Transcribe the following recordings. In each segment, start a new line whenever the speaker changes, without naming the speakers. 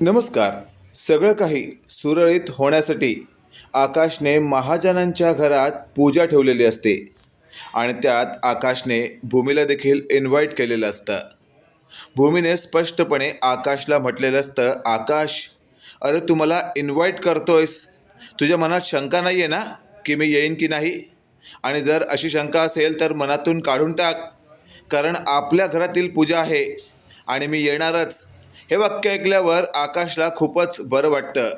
नमस्कार. सगळं काही सुरळीत होण्यासाठी आकाशने महाजनांच्या घरात पूजा ठेवलेली असते आणि त्यात आकाशने भूमीला देखील इन्व्हाइट केलेलं असतं. भूमीने स्पष्टपणे आकाशला म्हटलेलं असतं आकाश अरे तू मला इन्व्हाइट करतोयस. तुझ्या मनात शंका नाही आहे ना की मी येईन की नाही? आणि जर अशी शंका असेल तर मनातून काढून टाक. कारण आपल्या घरातील पूजा आहे आणि मी येणारच. हे वाक्य ऐकल्यावर आकाशला खूपच बरं वाटतं.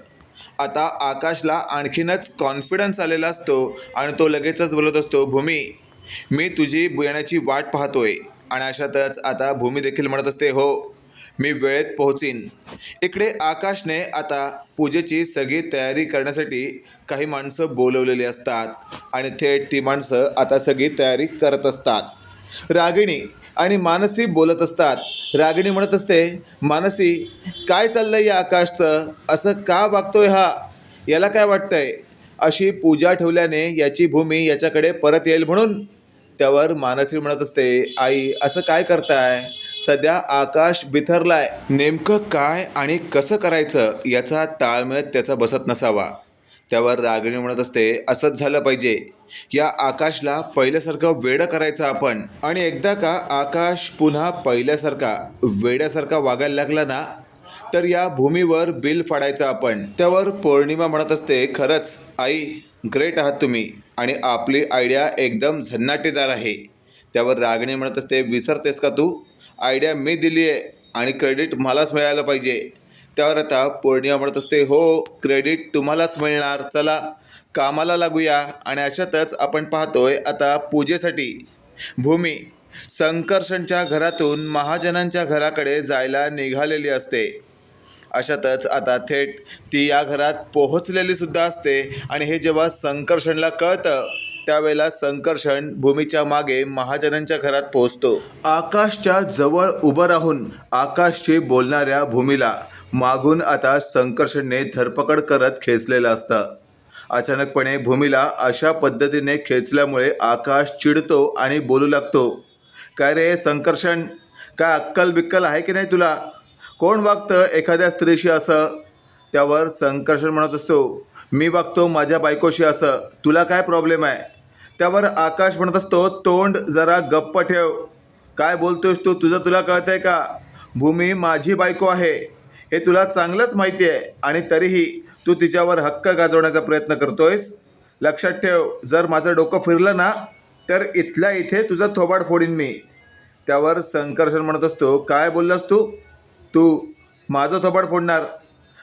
आता आकाशला आणखीनच कॉन्फिडन्स आलेला असतो आणि तो लगेचच बोलत असतो भूमी मी तुझी येण्याची वाट पाहतोय. आणि अशातच आता भूमी देखील म्हणत असते हो मी वेळेत पोहोचीन. इकडे आकाशने आता पूजेची सगळी तयारी करण्यासाठी काही माणसं बोलवलेली असतात आणि थेट ती माणसं आता सगळी तयारी करत असतात. रागिणी आणि मानसी बोलत असतात. रागिणी म्हणत असते मानसी काय चाललंय या आकाशचं? असं का वागतोय हा? याला काय वाटतंय? अशी पूजा ठेवल्याने याची भूमी याच्याकडे परत येईल म्हणून. त्यावर मानसी म्हणत असते आई असं काय करताय? सध्या आकाश बिथरलाय. नेमकं काय आणि कसं करायचं याचा ताळमेळ त्याचा बसत नसावा. त्यावर रागिणी म्हणत असते असंच झालं पाहिजे. या आकाशला पहिल्यासारखं वेडं करायचं आपण. आणि एकदा का आकाश पुन्हा पहिल्यासारखा वेड्यासारखा वागायला लागला ना तर या भूमीवर बिल फाडायचं आपण. त्यावर पौर्णिमा म्हणत असते खरंच आई ग्रेट आहात तुम्ही. आणि आपली आयडिया एकदम झन्नाटेदार आहे. त्यावर रागणे म्हणत असते विसरतेस का तू? आयडिया मी दिली आहे आणि क्रेडिट मलाच मिळायला पाहिजे. त्यावर आता पौर्णिमा म्हणत असते. हो क्रेडिट तुम्हालाच मिळणार. चला कामाला लागूया. आणि अशातच आपण पाहतोय आता पूजेसाठी. भूमी संकर्षणच्या घरातून महाजनांच्या घराकडे जायला निघालेली असते. अशातच आता थेट ती या घरात पोहोचलेली सुद्धा असते. आणि हे जेव्हा संकर्षणला कळतं त्यावेळेला संकर्षण भूमीच्या मागे महाजनांच्या घरात पोहोचतो. आकाशच्या जवळ उभं राहून आकाशशी बोलणाऱ्या भूमीला मागून आता संकर्षणने धरपकड करत खेचलेलं असतं. अचानकपणे भूमीला अशा पद्धतीने खेचल्यामुळे आकाश चिडतो आणि बोलू लागतो काय रे संकर्षण? काय अक्कल बिक्कल आहे की नाही तुला? कोण वागतं एखाद्या स्त्रीशी असं? त्यावर संकर्षण म्हणत असतो मी वागतो माझ्या बायकोशी असं. तुला काय प्रॉब्लेम आहे? त्यावर आकाश म्हणत असतो तोंड जरा गप्प ठेव. काय बोलतोयस तू? तुझं तुला कळतंय का? भूमी माझी बायको आहे. हे तुला चांगलंच माहिती आहे आणि तरीही तू तिच्यावर हक्क गाजवण्याचा प्रयत्न करतोयस. लक्षात ठेव जर माझं डोकं फिरलं ना तर इथल्या इथे तुझं थोबाड फोडीन मी. त्यावर संकर्षण म्हणत असतो काय बोललास तू? तू माझं थोबाड फोडणार.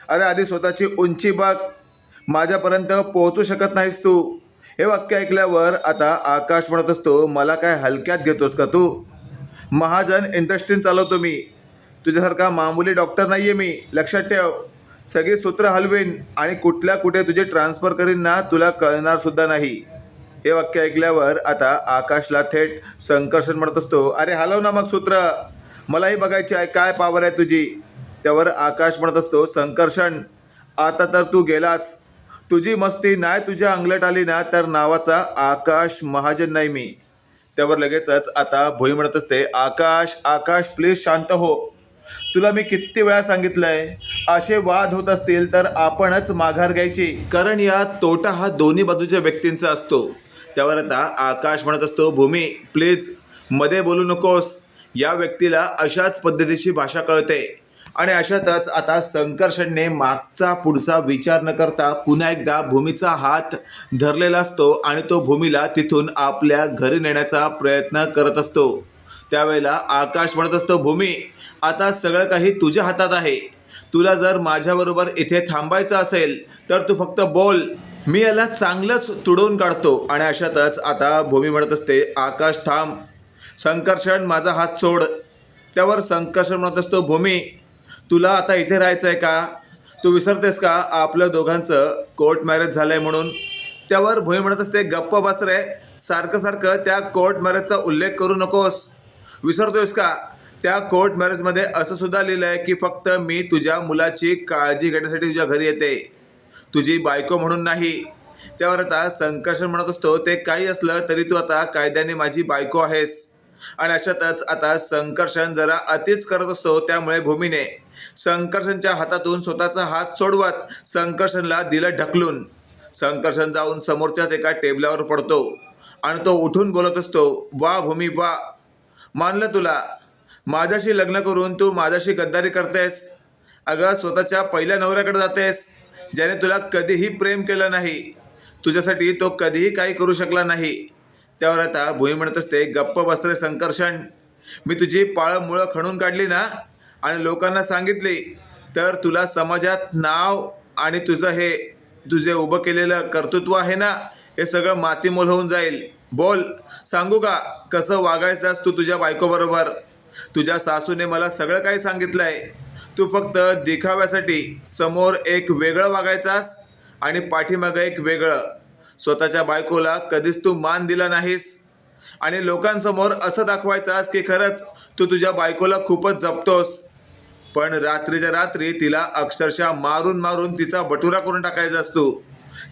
अरे आधी स्वतःची उंची बाग माझ्यापर्यंत पोहोचू शकत नाहीस तू. हे वाक्य ऐकल्यावर आता आकाश म्हणत असतो मला काय हलक्यात घेतोस का तू? महाजन इंडस्ट्रीन चालवतो मी. तुझ्यासारखा मामुली डॉक्टर नाही आहे मी. लक्षात ठेव. सगळी सूत्र हलवीन आणि कुठल्या कुठे तुझे ट्रान्सफर करीन ना तुला कळणार सुद्धा नाही. हे वाक्य ऐकल्यावर आता आकाशला थेट संकर्षण म्हणत असतो. अरे हलव ना मग सूत्र. मलाही बघायचे आहे काय पावर आहे तुझी? त्यावर आकाश म्हणत असतो संकर्षण. आता तर तू गेलाच. तुझी मस्ती नाही तुझ्या अंगलट आली ना तर नावाचा आकाश महाजन नाही मी. त्यावर लगेचच आता भोई म्हणत असते आकाश आकाश प्लीज शांत हो. तुला मी किती वेळा सांगितलंय? असे वाद होत असतील तर आपणच माघार घ्यायची. कारण या तोटा हा दोन्ही बाजूच्या व्यक्तींचा असतो. त्यावर आता आकाश म्हणत असतो भूमी प्लीजमध्ये बोलू नकोस. या व्यक्तीला अशाच पद्धतीची भाषा कळते. आणि अशातच आता संकर्षणने मागचा पुढचा विचार न करता पुन्हा एकदा भूमीचा हात धरलेला असतो आणि तो भूमीला तिथून आपल्या घरी नेण्याचा प्रयत्न करत असतो. त्यावेळेला आकाश म्हणत असतो भूमी आता सगळं काही तुझ्या हातात आहे. तुला जर माझ्याबरोबर इथे थांबायचं असेल तर तू फक्त बोल. मी याला चांगलंच तुडवून काढतो आणि अशातच आता भूमी म्हणत असते आकाश थांब. संकर्षण माझा हात सोड. त्यावर संकर्षण म्हणत असतो भूमी तुला आता इथे राहायचं आहे का? तू विसरतेस का? आपलं दोघांचं कोर्ट मॅरेज झालं आहे म्हणून. त्यावर भूमी म्हणत असते गप्प बसरे सारखं सारखं त्या कोर्ट मॅरेजचा उल्लेख करू नकोस. विसरतोयस का? त्या कोर्ट मॅरेजमध्ये असं सुद्धा लिहिलं आहे की फक्त मी तुझ्या मुलाची काळजी घेण्यासाठी तुझ्या घरी येते. तुझी बायको म्हणून नाही. त्यावर आता संकर्षण म्हणत असतो ते काही असलं तरी तू आता कायद्याने माझी बायको आहेस. आणि अशातच आता संकर्षण जरा अतिच करत असतो त्यामुळे भूमीने. संकर्षणच्या हातातून स्वतःचा हात सोडवत संकर्षणला दिलं ढकलून. संकर्षण जाऊन समोरच्याच एका टेबलावर पडतो. आणि तो उठून बोलत असतो वा भूमी वा. मानलं तुला माझ्याशी लग्न करून तू माझ्याशी गद्दारी करतेस. अगं स्वतःच्या पहिल्या नवऱ्याकडे जातेस ज्याने तुला कधीही प्रेम केलं नाही. तुझ्यासाठी तो कधीही काही करू शकला नाही. त्यावर आता भूमी म्हणत असते गप्प बसरे संकर्षण. मी तुझी पाळं मुळं खणून काढली ना आणि लोकांना सांगितली तर तुला समाजात नाव आणि तुझं हे तुझे उभं केलेलं कर्तृत्व आहे ना हे सगळं मातीमोल होऊन जाईल. बोल सांगू का कसं वागायचं तू तुझ्या बायकोबरोबर? तुझ्या सासूने मला सगळं काही सांगितलं आहे तू फक्त दिखाव्यासाठी समोर एक वेगळं वागायचास आणि पाठीमागं एक वेगळं. स्वतःच्या बायकोला कधीच तू मान दिला नाहीस. आणि लोकांसमोर असं दाखवायचास की खरंच तू तुझ्या बायकोला खूपच जपतोस. पण रात्रीच्या रात्री तिला अक्षरशः मारून मारून तिचा बटुरा करून टाकायचा असतो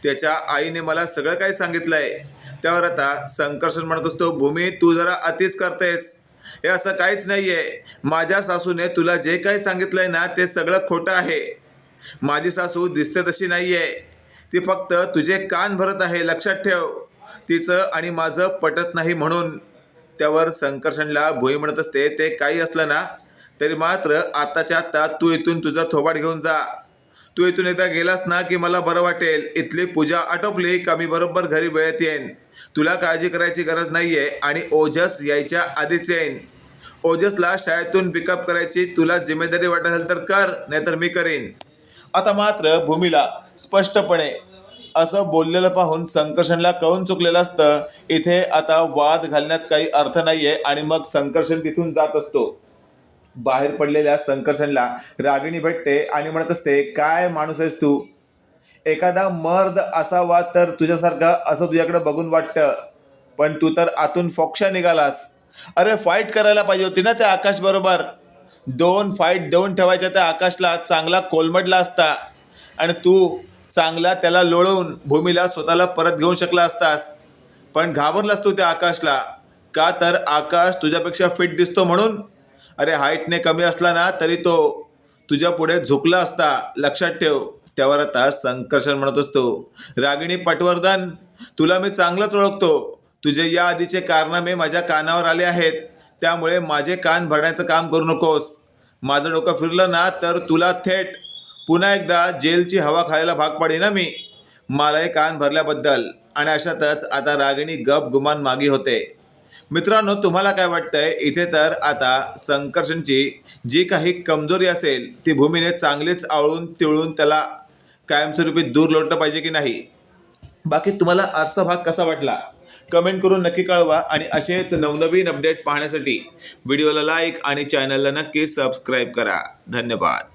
त्याच्या आईने मला सगळं काही सांगितलं आहे त्यावर आता संकर्षण म्हणत असतो भूमी तू जरा अतिच करतेस. हे असं काहीच नाही आहे माझ्या सासूने तुला जे काही सांगितलं आहे ना ते सगळं खोटं आहे. माझी सासू दिसते तशी नाही आहे ती फक्त तुझे कान भरत आहे लक्षात ठेव. तिचं आणि माझं पटत नाही म्हणून. त्यावर संकर्षणला भुई म्हणत असते ते काही असलं ना तरी मात्र आत्ताच्या आत्ता तू इथून तुझा थोबाड घेऊन जा. तू इथून एकदा गेलास ना की मला बरं वाटेल. इथली पूजा आटोपली का मी बरोबर घरी वेळेत येईन? तुला काळजी करायची गरज नाही आहे आणि ओजस यायच्या आधीच येईन. ओजसला शाळेतून पिकअप करायची तुला जिम्मेदारी वाटत असेल तर कर नाहीतर मी करीन. आता मात्र भूमीला स्पष्टपणे असं बोललेलं पाहून संकर्षणला कळून चुकलेलं असतं. इथे आता वाद घालण्यात काही अर्थ नाही आहे आणि मग संकर्षण तिथून जात असतो. बाहेर पडलेल्या संकर्षणला रागिणी भेटते आणि म्हणत असते काय माणूस आहेस तू? एखादा मर्द असावा तर तुझ्यासारखा असं तुझ्याकडे बघून वाटतं. पण तू तर आतून फोक्षा निघालास. अरे फाईट करायला पाहिजे होती ना त्या आकाश बरोबर. दोन फाईट देऊन ठेवायच्या त्या आकाशला चांगला कोलमडला असता. आणि तू चांगला त्याला लोळवून भूमीला स्वतःला परत घेऊन शकला असतास. पण घाबरलास तू त्या आकाशला? का तर आकाश तुझ्यापेक्षा फिट दिसतो म्हणून? अरे हाईटने कमी असला ना तरी तो तुझ्या पुढे झुकला असता. लक्षात ठेव त्यावर आता संकर्षण म्हणत असतो. रागिणी पटवर्धन तुला मी चांगलंच ओळखतो. तुझे या आधीचे कारनामे माझ्या कानावर आले आहेत. त्यामुळे माझे कान भरण्याचं काम करू नकोस. माझं डोकं फिरलं ना तर तुला थेट पुन्हा एकदा जेलची हवा खायला भाग पाडे ना मी. मलाही कान भरल्याबद्दल. आणि अशातच आता रागिणी गप गुमान मागी होते. मित्रांनो तुम्हाला काय वाटतंय? इथे तर आता संकर्षणची जी काही कमजोरी असेल ती भूमीने चांगलीच आळून तिळून त्याला कायमस्वरूपी दूर लोटलं पाहिजे की नाही? बाकी तुम्हाला आजचा भाग कसा वाटला? कमेंट करून नक्की कळवा आणि असेच नवनवीन अपडेट पाहण्यासाठी व्हिडिओला लाईक आणि चॅनलला नक्की सबस्क्राईब करा. धन्यवाद.